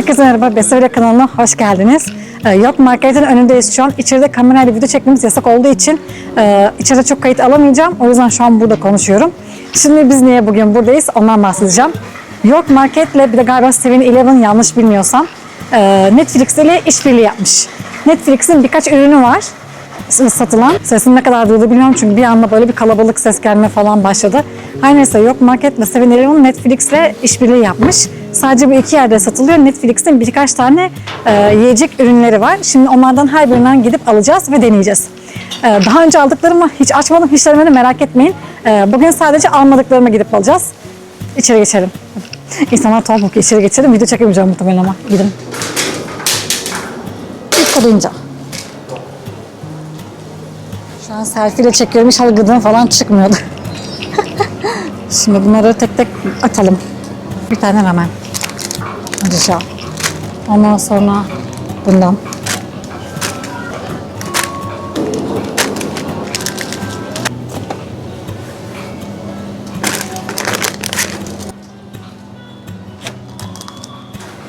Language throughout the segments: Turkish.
Herkese merhaba, Besöyle kanalına hoş geldiniz. Ee, Yok Market'in önündeyiz şu an. İçeride kamerayla video çekmemiz yasak olduğu için e, içeride çok kayıt alamayacağım. O yüzden şu an burada konuşuyorum. Şimdi biz niye bugün buradayız ondan bahsedeceğim. York Market'le bir de galiba 7-Eleven yanlış bilmiyorsam e, Netflix ile işbirliği yapmış. Netflix'in birkaç ürünü var satılan. Sesini ne kadar duydu bilmiyorum çünkü bir anda böyle bir kalabalık ses gelme falan başladı. Her neyse yok Market ve 7-Eleven Netflix'le işbirliği yapmış. Sadece bu iki yerde satılıyor. Netflix'in birkaç tane e, yiyecek ürünleri var. Şimdi onlardan her birinden gidip alacağız ve deneyeceğiz. E, daha önce aldıklarımı hiç açmadım, hiç denemedim merak etmeyin. E, bugün sadece almadıklarımı gidip alacağız. İçeri geçelim. İnsanlar tuhaf bakıyor. İçeri geçelim. Video çekemeyeceğim muhtemelen ama. Gidin. İlk koduyunca. Şu an selfie ile çekiyorum. İnşallah gıdım falan çıkmıyordu. Şimdi bunları tek tek atalım. Bir tane ramen. Rica. Ondan sonra bundan.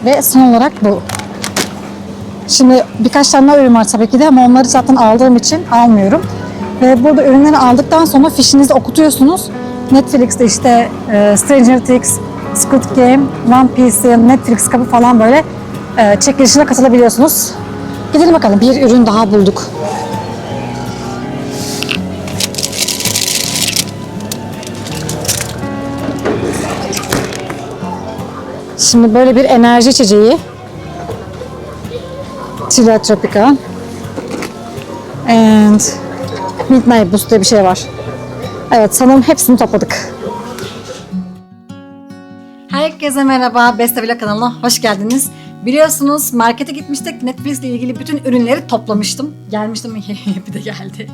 Ve son olarak bu. Şimdi birkaç tane daha ürün var tabii ki de ama onları zaten aldığım için almıyorum. Ve burada ürünleri aldıktan sonra fişinizi okutuyorsunuz. Netflix'te işte e, Stranger Things, Squid Game, One Piece, Netflix kapı falan böyle e, çekilişine katılabiliyorsunuz. Gidelim bakalım. Bir ürün daha bulduk. Şimdi böyle bir enerji içeceği. Chila Tropica. And Midnight Boost diye bir şey var. Evet sanırım hepsini topladık. Herkese merhaba. Beste kanalına hoş geldiniz. Biliyorsunuz markete gitmiştik. Netflix ile ilgili bütün ürünleri toplamıştım. Gelmiştim bir de geldi.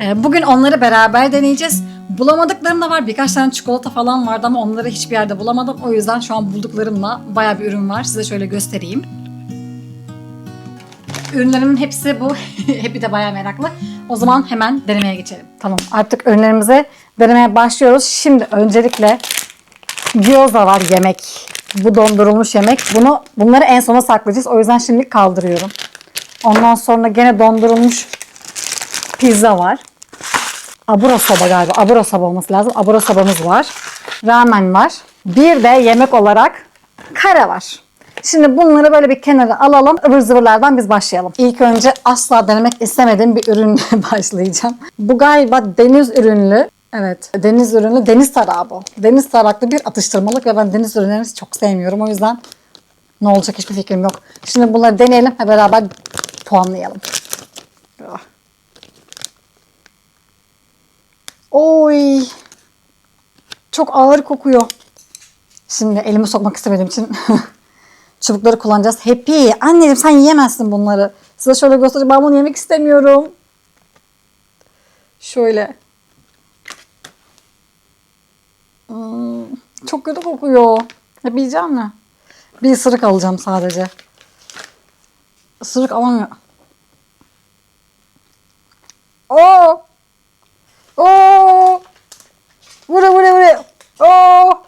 Ee, Bugün onları beraber deneyeceğiz. Bulamadıklarım da var. Birkaç tane çikolata falan vardı ama onları hiçbir yerde bulamadım. O yüzden şu an bulduklarımla bayağı bir ürün var. Size şöyle göstereyim. Ürünlerimin hepsi bu. Hepi de bayağı meraklı. O zaman hemen denemeye geçelim. Tamam artık ürünlerimizi denemeye başlıyoruz. Şimdi öncelikle gyoza var yemek. Bu dondurulmuş yemek. Bunu bunları en sona saklayacağız. O yüzden şimdi kaldırıyorum. Ondan sonra gene dondurulmuş pizza var. Abura soba galiba. Abura soba olması lazım. Abura sobamız var. Ramen var. Bir de yemek olarak kare var. Şimdi bunları böyle bir kenara alalım. Ivır zıvırlardan biz başlayalım. İlk önce asla denemek istemediğim bir ürünle başlayacağım. Bu galiba deniz ürünlü. Evet deniz ürünlü deniz tarağı bu. Deniz taraklı bir atıştırmalık ve ben deniz ürünlerini çok sevmiyorum. O yüzden ne olacak hiçbir fikrim yok. Şimdi bunları deneyelim ve beraber puanlayalım. Ah. Oy. Çok ağır kokuyor. Şimdi elimi sokmak istemediğim için çubukları kullanacağız. Happy. Anneciğim sen yiyemezsin bunları. Size şöyle göstereyim. Ben bunu yemek istemiyorum. Şöyle. Hmm, çok kötü kokuyor. Hep yiyeceğim mi? Bir ısırık alacağım sadece. Isırık alamıyorum. Oo! Oo! Vura vura vura. Oo!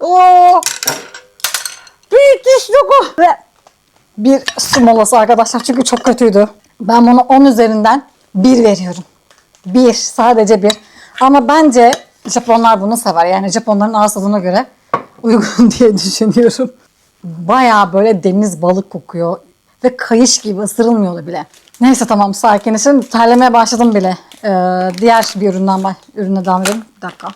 Oo! Büyük diş doku. Ve bir su molası arkadaşlar çünkü çok kötüydü. Ben bunu 10 üzerinden 1 veriyorum. 1 sadece 1. Ama bence Japonlar bunu sever. Yani Japonların ağız tadına göre uygun diye düşünüyorum. Baya böyle deniz balık kokuyor. Ve kayış gibi ısırılmıyor bile. Neyse tamam sakinleşin. Terlemeye başladım bile. Ee, diğer bir üründen ben ürüne devam edelim. Bir dakika.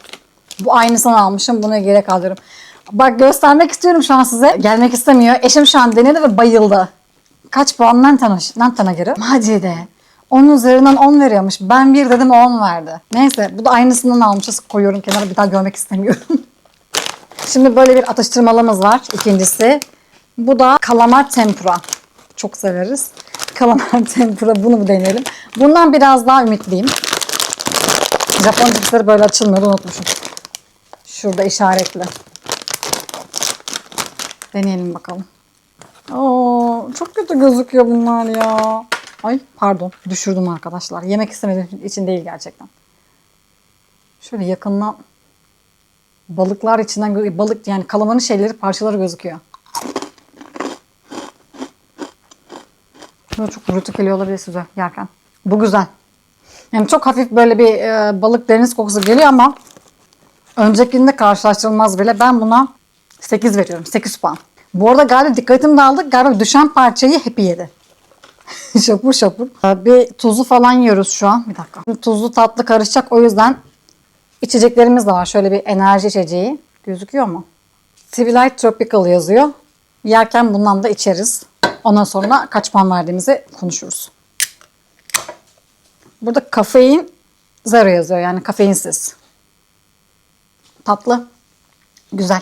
Bu aynısını almışım. Bunu geri kaldırıyorum. Bak göstermek istiyorum şu an size. Gelmek istemiyor. Eşim şu an denedi ve bayıldı. Kaç puan Nantana, Nantana göre? Macide. 10 üzerinden 10 veriyormuş. Ben bir dedim 10 verdi. Neyse bu da aynısından almışız. Koyuyorum kenara bir daha görmek istemiyorum. Şimdi böyle bir atıştırmalımız var. İkincisi. Bu da kalamar tempura. Çok severiz. Kalamar tempura bunu deneyelim. Bundan biraz daha ümitliyim. Japon cipsleri böyle açılmıyordu unutmuşum. Şurada işaretli. Deneyelim bakalım. Oo, çok kötü gözüküyor bunlar ya. Ay pardon düşürdüm arkadaşlar. Yemek istemediğim için değil gerçekten. Şöyle yakından balıklar içinden balık yani kalamarın şeyleri parçaları gözüküyor. Böyle çok gürültü geliyor olabilir size yerken. Bu güzel. Yani çok hafif böyle bir e, balık deniz kokusu geliyor ama öncekinde karşılaştırılmaz bile. Ben buna 8 veriyorum. 8 puan. Bu arada galiba dikkatim dağıldı. Galiba düşen parçayı hep yedi. şapur şapur. Ee, Bir tuzu falan yiyoruz şu an. Bir dakika. Tuzlu tatlı karışacak. O yüzden içeceklerimiz de var. Şöyle bir enerji içeceği. Gözüküyor mu? Civilite Tropical yazıyor. Yerken bundan da içeriz. Ondan sonra kaç puan verdiğimizi konuşuruz. Burada kafein zero yazıyor. Yani kafeinsiz. Tatlı. Güzel.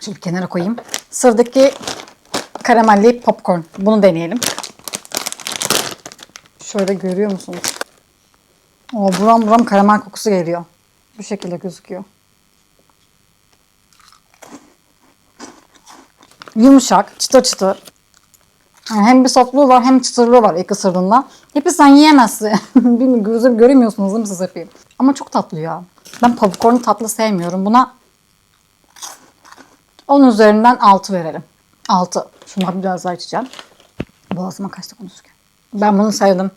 Şimdi kenara koyayım. Sıradaki karamelli popcorn. Bunu deneyelim. Şöyle görüyor musunuz? O buram buram karamel kokusu geliyor. Bu şekilde gözüküyor. Yumuşak, çıtır çıtır. Yani hem bir softluğu var hem çıtırlığı var ilk ısırdığında. Hepi sen yiyemezsin. Bilmiyorum gözüm göremiyorsunuz değil mi siz hepi? Ama çok tatlı ya. Ben popcornu tatlı sevmiyorum. Buna 10 üzerinden 6 verelim. 6. Şuna biraz daha içeceğim. Boğazıma kaçtı konuşurken. Ben bunu sevdim.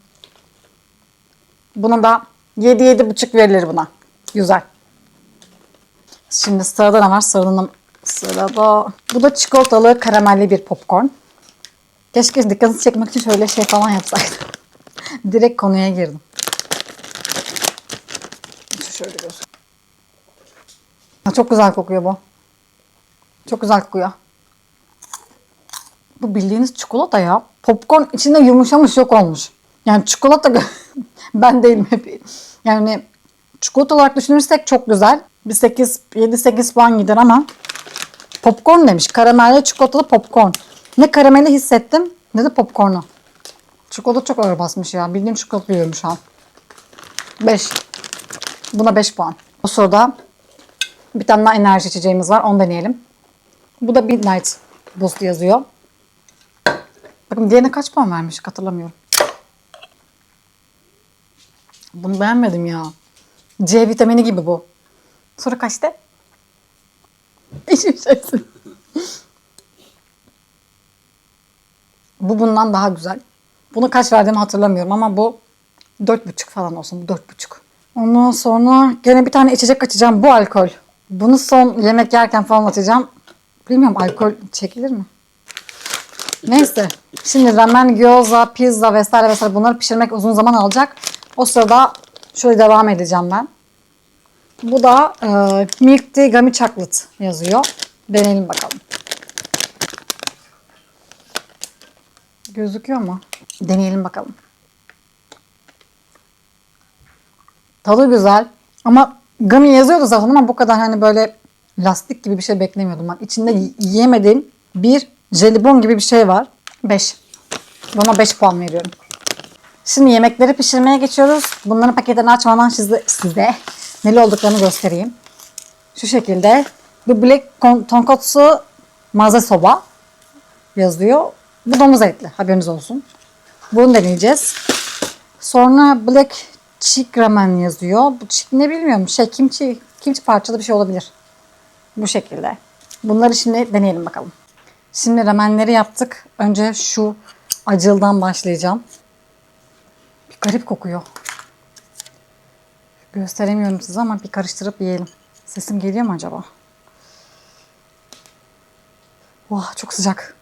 Buna da 7 buçuk verilir buna. Güzel. Şimdi sırada ne var? Sırada, sırada. Bu da çikolatalı karamelli bir popcorn. Keşke dikkatini çekmek için şöyle şey falan yapsaydım. Direkt konuya girdim. Şöyle göz. Çok güzel kokuyor bu. Çok güzel kokuyor. Bu bildiğiniz çikolata ya. Popcorn içinde yumuşamış yok olmuş. Yani çikolata ben değilim hep. Yani çikolata olarak düşünürsek çok güzel. Bir 8 7-8 puan gider ama popcorn demiş. Karamelli çikolatalı popcorn. Ne karameli hissettim ne de popcornu. Çikolata çok ağır basmış ya. Bildiğim çikolata yiyorum şu an. 5. Buna 5 puan. O sırada bir tane daha enerji içeceğimiz var. Onu deneyelim. Bu da Midnight Boost yazıyor. Bakın diğerine kaç puan vermiş hatırlamıyorum. Bunu beğenmedim ya. C vitamini gibi bu. Sonra kaçtı? Hiçbir şeysin. Bu bundan daha güzel. Bunu kaç verdiğimi hatırlamıyorum ama bu 4,5 falan olsun. Bu 4,5. Ondan sonra gene bir tane içecek açacağım. Bu alkol. Bunu son yemek yerken falan açacağım. Bilmiyorum alkol çekilir mi? Neyse. Şimdi ramen, gyoza, pizza vesaire vesaire bunları pişirmek uzun zaman alacak. O sırada şöyle devam edeceğim ben. Bu da e, Milk Tea Gummy Chocolate yazıyor. Deneyelim bakalım. Gözüküyor mu? Deneyelim bakalım. Tadı güzel. Ama gummy yazıyordu zaten ama bu kadar hani böyle lastik gibi bir şey beklemiyordum ben. İçinde yiyemediğim bir jelibon gibi bir şey var. 5. Buna 5 puan veriyorum. Şimdi yemekleri pişirmeye geçiyoruz. Bunların paketlerini açmadan size, size neli olduklarını göstereyim. Şu şekilde. Bu black tonkotsu maze soba yazıyor. Bu domuz etli. Haberiniz olsun. Bunu deneyeceğiz. Sonra black chick ramen yazıyor. Bu chick ne bilmiyorum. Şey kimchi, kimchi parçalı bir şey olabilir. Bu şekilde. Bunları şimdi deneyelim bakalım. Şimdi ramenleri yaptık. Önce şu acıldan başlayacağım. Bir garip kokuyor. Gösteremiyorum size ama bir karıştırıp yiyelim. Sesim geliyor mu acaba? Vah çok sıcak.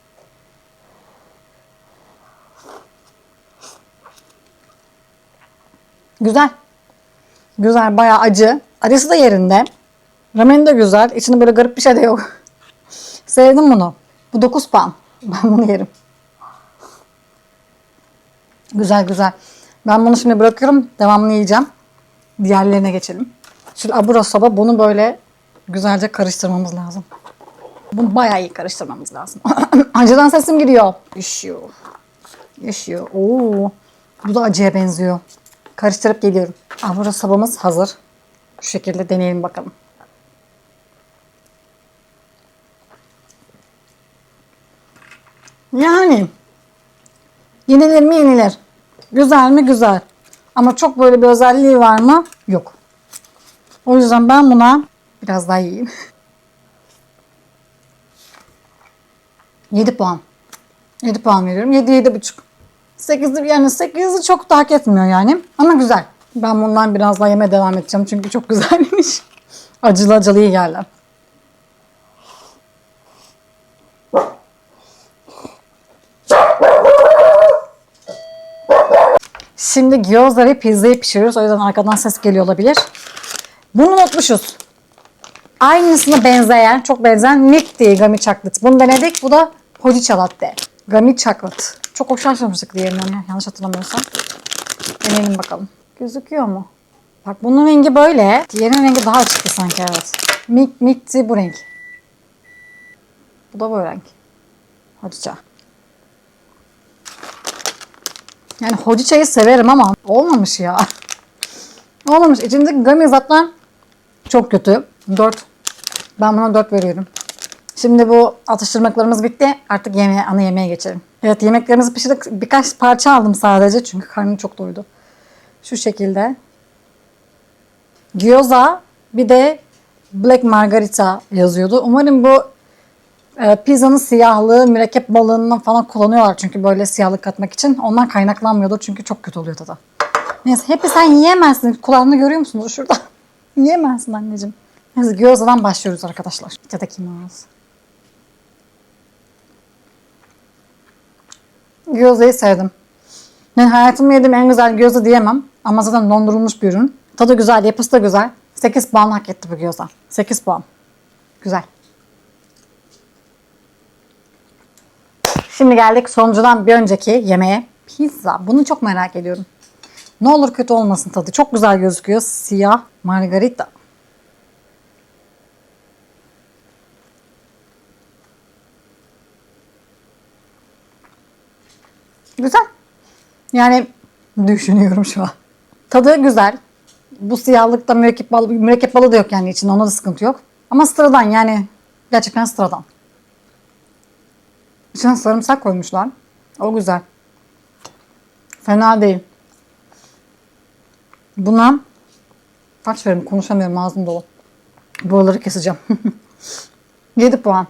Güzel. Güzel bayağı acı. Acısı da yerinde. Ramen de güzel. İçinde böyle garip bir şey de yok. Sevdim bunu. Bu 9 puan. Ben bunu yerim. Güzel güzel. Ben bunu şimdi bırakıyorum. Devamını yiyeceğim. Diğerlerine geçelim. Şimdi abura soba bunu böyle güzelce karıştırmamız lazım. Bunu bayağı iyi karıştırmamız lazım. Acıdan sesim gidiyor. Üşüyor. Üşüyor. Oo. Bu da acıya benziyor. Karıştırıp geliyorum. Abura sobamız hazır. Şu şekilde deneyelim bakalım. Yani yenilir mi yenilir. Güzel mi güzel. Ama çok böyle bir özelliği var mı? Yok. O yüzden ben buna biraz daha yiyeyim. 7 puan. 7 puan veriyorum. 7 7,5. 8'i yani 8'i çok da hak etmiyor yani. Ama güzel. Ben bundan biraz daha yemeye devam edeceğim çünkü çok güzelmiş. Acılı acılı iyi geldi. Şimdi gyoza pizzayı pişiriyoruz. O yüzden arkadan ses geliyor olabilir. Bunu unutmuşuz. Aynısına benzeyen, çok benzeyen milk tea gummy chocolate. Bunu denedik. Bu da hojicha latte. Gummy chocolate. Çok hoşlanmıştık diğerinden ya. Yanlış hatırlamıyorsam. Deneyelim bakalım. Gözüküyor mu? Bak bunun rengi böyle. Diğerinin rengi daha açıktı sanki evet. Milk tea bu renk. Bu da bu renk. Hojicha. Yani hojicha'yı severim ama olmamış ya. Olmamış. İçindeki gummy zaten çok kötü. 4. Ben buna 4 veriyorum. Şimdi bu atıştırmalarımız bitti. Artık yemeğe, ana yemeğe geçelim. Evet yemeklerimizi pişirdik. Birkaç parça aldım sadece çünkü karnım çok doydu. Şu şekilde. Gyoza bir de Black Margarita yazıyordu. Umarım bu e, pizzanın siyahlığı mürekkep balığından falan kullanıyorlar çünkü böyle siyahlık katmak için. Ondan kaynaklanmıyordur çünkü çok kötü oluyor tadı. Neyse hepi sen yiyemezsin. Kulağını görüyor musunuz şurada? yiyemezsin anneciğim. Neyse gyoza'dan başlıyoruz arkadaşlar. İtadakimasu. Gyoza'yı sevdim. Yani hayatımda yediğim en güzel gyoza diyemem. Ama zaten dondurulmuş bir ürün. Tadı güzel, yapısı da güzel. 8 puan hak etti bu gyoza. 8 puan. Güzel. Şimdi geldik sonuncudan bir önceki yemeğe. Pizza. Bunu çok merak ediyorum. Ne olur kötü olmasın tadı. Çok güzel gözüküyor. Siyah margarita. Güzel. Yani düşünüyorum şu an. Tadı güzel. Bu siyahlıkta mürekkep balı, mürekkep balı da yok yani içinde. Onda da sıkıntı yok. Ama sıradan yani. Gerçekten sıradan. İçine sarımsak koymuşlar. O güzel. Fena değil. Buna kaç veririm? Konuşamıyorum ağzım dolu. Buraları keseceğim. 7 puan.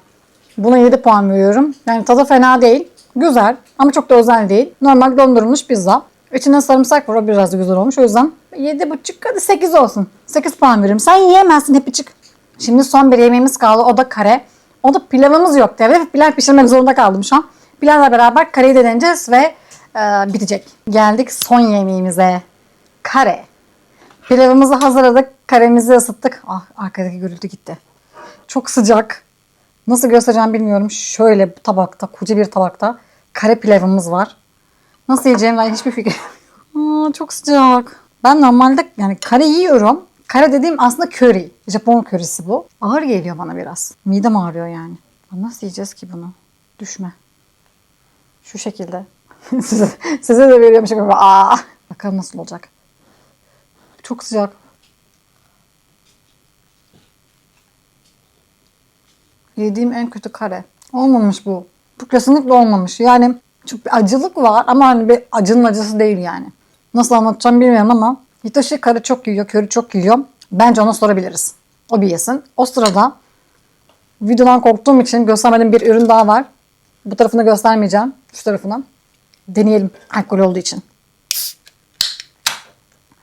Buna 7 puan veriyorum. Yani tadı fena değil. Güzel ama çok da özel değil. Normal dondurulmuş pizza. İçine sarımsak var o biraz güzel olmuş. O yüzden 7,5 hadi 8 olsun. 8 puan veririm. Sen yiyemezsin hep çık. Şimdi son bir yemeğimiz kaldı. O da kare. O pilavımız yok tabii. Pilav pişirmek zorunda kaldım şu an. Pilavla beraber kareyi de deneyeceğiz ve e, bitecek. Geldik son yemeğimize. Kare. Pilavımızı hazırladık. Karemizi ısıttık. Ah arkadaki gürültü gitti. Çok sıcak. Nasıl göstereceğim bilmiyorum. Şöyle tabakta, koca bir tabakta kare pilavımız var. Nasıl yiyeceğim dair hiçbir fikrim yok. Aa, çok sıcak. Ben normalde yani kare yiyorum. Kare dediğim aslında köri. Japon körisi bu. Ağır geliyor bana biraz. Midem ağrıyor yani. Nasıl yiyeceğiz ki bunu? Düşme. Şu şekilde. size, size de veriyormuşum gibi. Aa, bakalım nasıl olacak. Çok sıcak. Yediğim en kötü kare. Olmamış bu. Bu kesinlikle olmamış. Yani çok bir acılık var ama hani bir acının acısı değil yani. Nasıl anlatacağım bilmiyorum ama Hitoshi kare çok yiyor, köri çok yiyor. Bence ona sorabiliriz. O bir yesin. O sırada videodan korktuğum için göstermediğim bir ürün daha var. Bu tarafını göstermeyeceğim. Şu tarafını. Deneyelim alkol olduğu için.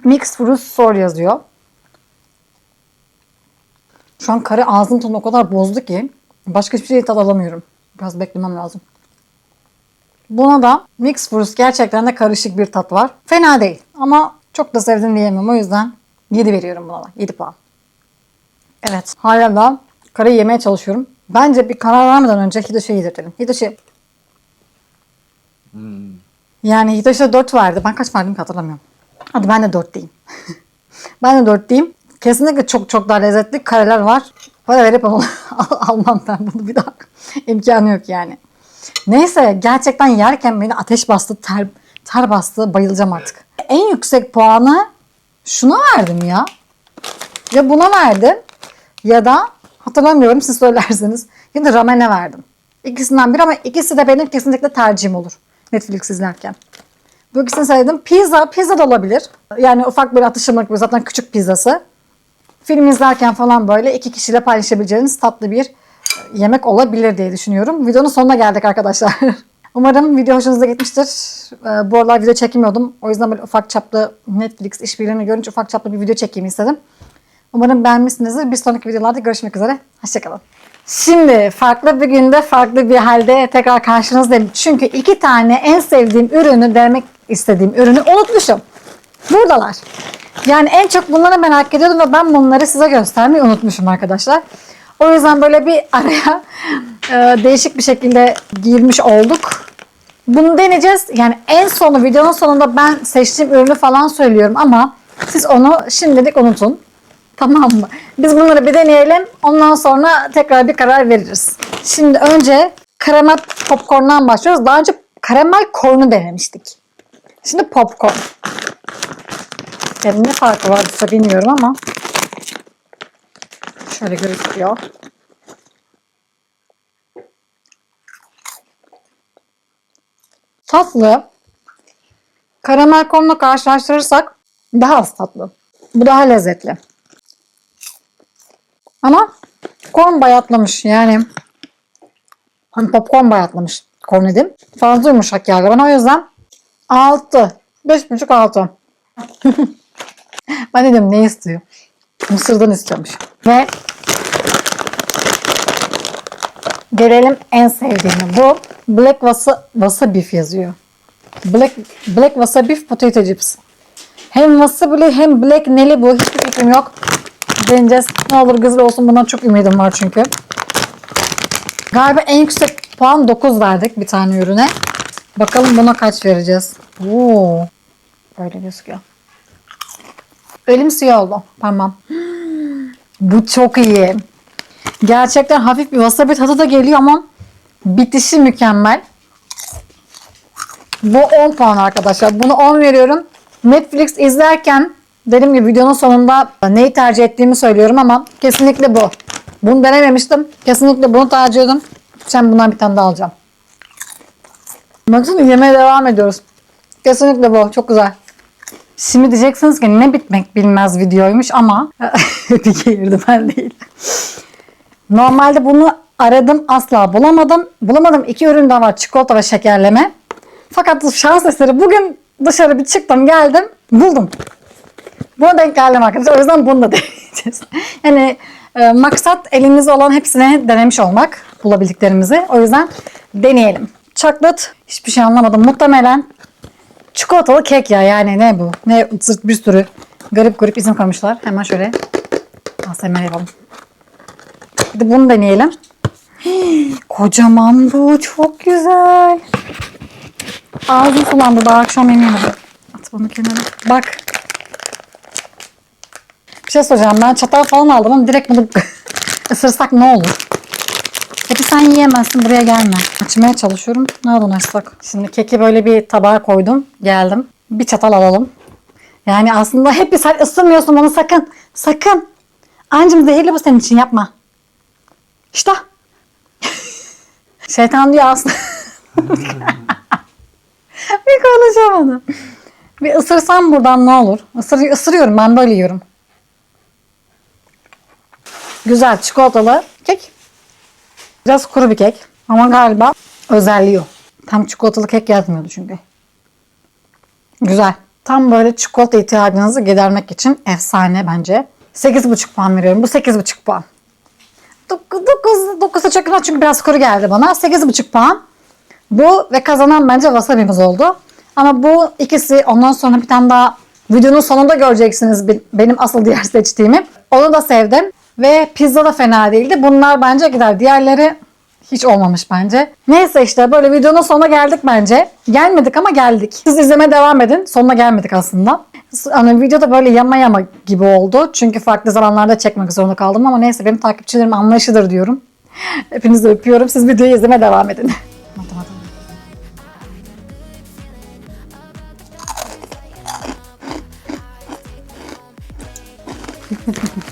Mixed Fruit Sour yazıyor. Şu an kare ağzım tadını o kadar bozdu ki başka hiçbir şey tad alamıyorum. Biraz beklemem lazım. Buna da mixed fruit gerçekten de karışık bir tat var. Fena değil ama çok da sevdim diyemem. O yüzden 7 veriyorum buna da. 7 puan. Evet. Hala da kareyi yemeye çalışıyorum. Bence bir karar vermeden önce Hidoshi'ye yedirtelim. Hidoshi. Yani Hidoshi'ye 4 verdi. Ben kaç verdim ki hatırlamıyorum. Hadi ben de 4 diyeyim. ben de 4 diyeyim. Kesinlikle çok çok daha lezzetli kareler var. Para verip al- almam ben bunu bir daha. İmkanı yok yani. Neyse gerçekten yerken beni ateş bastı, ter, ter bastı. Bayılacağım artık. En yüksek puanı şuna verdim ya. Ya buna verdim ya da hatırlamıyorum siz söylerseniz ya da ramen'e verdim. İkisinden biri ama ikisi de benim kesinlikle tercihim olur Netflix izlerken. Bu ikisini saydım. Pizza, pizza da olabilir. Yani ufak bir atıştırmalık bir zaten küçük pizzası. Film izlerken falan böyle iki kişiyle paylaşabileceğiniz tatlı bir yemek olabilir diye düşünüyorum. Videonun sonuna geldik arkadaşlar. Umarım video hoşunuza gitmiştir. Ee, bu aralar video çekmiyordum. O yüzden böyle ufak çaplı Netflix işbirliğini görünce ufak çaplı bir video çekeyim istedim. Umarım beğenmişsinizdir. Bir sonraki videolarda görüşmek üzere. Hoşçakalın. Şimdi farklı bir günde farklı bir halde tekrar karşınızdayım. Çünkü iki tane en sevdiğim ürünü denemek istediğim ürünü unutmuşum. Buradalar. Yani en çok bunları merak ediyordum ve ben bunları size göstermeyi unutmuşum arkadaşlar. O yüzden böyle bir araya e, değişik bir şekilde girmiş olduk. Bunu deneyeceğiz. Yani en sonu videonun sonunda ben seçtiğim ürünü falan söylüyorum ama siz onu şimdilik unutun. Tamam mı? Biz bunları bir deneyelim. Ondan sonra tekrar bir karar veririz. Şimdi önce karamel popcorn'dan başlıyoruz. Daha önce karamel kornu denemiştik. Şimdi popcorn. Yani ne farkı varsa bilmiyorum ama şöyle gözüküyor. Tatlı. Karamel kornla karşılaştırırsak daha az tatlı. Bu daha lezzetli. Ama korn bayatlamış yani. Hani popcorn bayatlamış korn dedim. Fazla yumuşak geldi bana o yüzden 6. 5,5 6. ben dedim ne istiyor? Mısırdan istiyormuş. Ve gelelim en sevdiğime. Bu Black Wasa, Wasabi yazıyor. Black, Black Wasabi Potato Chips. Hem wasabi hem black neli bu. Hiçbir fikrim yok. Deneyeceğiz. Ne olur güzel olsun. Bundan çok ümidim var çünkü. Galiba en yüksek puan 9 verdik bir tane ürüne. Bakalım buna kaç vereceğiz. Oo. Böyle gözüküyor. Elim siyah oldu. Parmağım. Bu çok iyi. Gerçekten hafif bir wasabi tadı da geliyor ama bitişi mükemmel. Bu 10 puan arkadaşlar. Bunu 10 veriyorum. Netflix izlerken dediğim gibi videonun sonunda neyi tercih ettiğimi söylüyorum ama kesinlikle bu. Bunu denememiştim. Kesinlikle bunu tercih ediyordum. Şimdi bundan bir tane daha alacağım. Bakın yemeğe devam ediyoruz. Kesinlikle bu. Çok güzel. Şimdi diyeceksiniz ki ne bitmek bilmez videoymuş ama bir girdi ben değil. Normalde bunu aradım asla bulamadım. Bulamadım iki ürün daha var çikolata ve şekerleme. Fakat şans eseri bugün dışarı bir çıktım geldim buldum. Buna denk geldim arkadaşlar. O yüzden bunu da deneyeceğiz. Yani e, maksat elimizde olan hepsini denemiş olmak bulabildiklerimizi. O yüzden deneyelim. Chocolate hiçbir şey anlamadım. Muhtemelen çikolatalı kek ya. Yani ne bu? Ne bir sürü garip garip isim koymuşlar. Hemen şöyle ASMR yapalım. De bunu deneyelim. Hii, kocaman bu. Çok güzel. Ağzım sulandı. Daha akşam yemeğim At bunu kenara. Bak. Bir şey soracağım. Ben çatal falan aldım ama direkt bunu ısırsak ne olur? Peki sen yiyemezsin. Buraya gelme. Açmaya çalışıyorum. Nereden açsak? Şimdi keki böyle bir tabağa koydum. Geldim. Bir çatal alalım. Yani aslında hep bir sen ısırmıyorsun bunu sakın. Sakın. Ancım zehirli bu senin için yapma. İşte. Şeytan diyor aslında. bir konuşamadım. Bir ısırsam buradan ne olur? Isır, ısırıyorum ben böyle yiyorum. Güzel çikolatalı kek. Biraz kuru bir kek. Ama galiba özelliyor. Tam çikolatalı kek yazmıyordu çünkü. Güzel. Tam böyle çikolata ihtiyacınızı gidermek için efsane bence. 8,5 puan veriyorum. Bu 8,5 puan. 9, 9'a çok yakın çünkü biraz kuru geldi bana. 8,5 puan. Bu ve kazanan bence wasabi'miz oldu. Ama bu ikisi ondan sonra bir tane daha videonun sonunda göreceksiniz benim asıl diğer seçtiğimi. Onu da sevdim. Ve pizza da fena değildi. Bunlar bence gider. Diğerleri hiç olmamış bence. Neyse işte böyle videonun sonuna geldik bence. Gelmedik ama geldik. Siz izlemeye devam edin. Sonuna gelmedik aslında. Hani videoda böyle yama yama gibi oldu. Çünkü farklı zamanlarda çekmek zorunda kaldım ama neyse benim takipçilerim anlayışıdır diyorum. Hepinizi öpüyorum. Siz videoyu izlemeye devam edin. Nom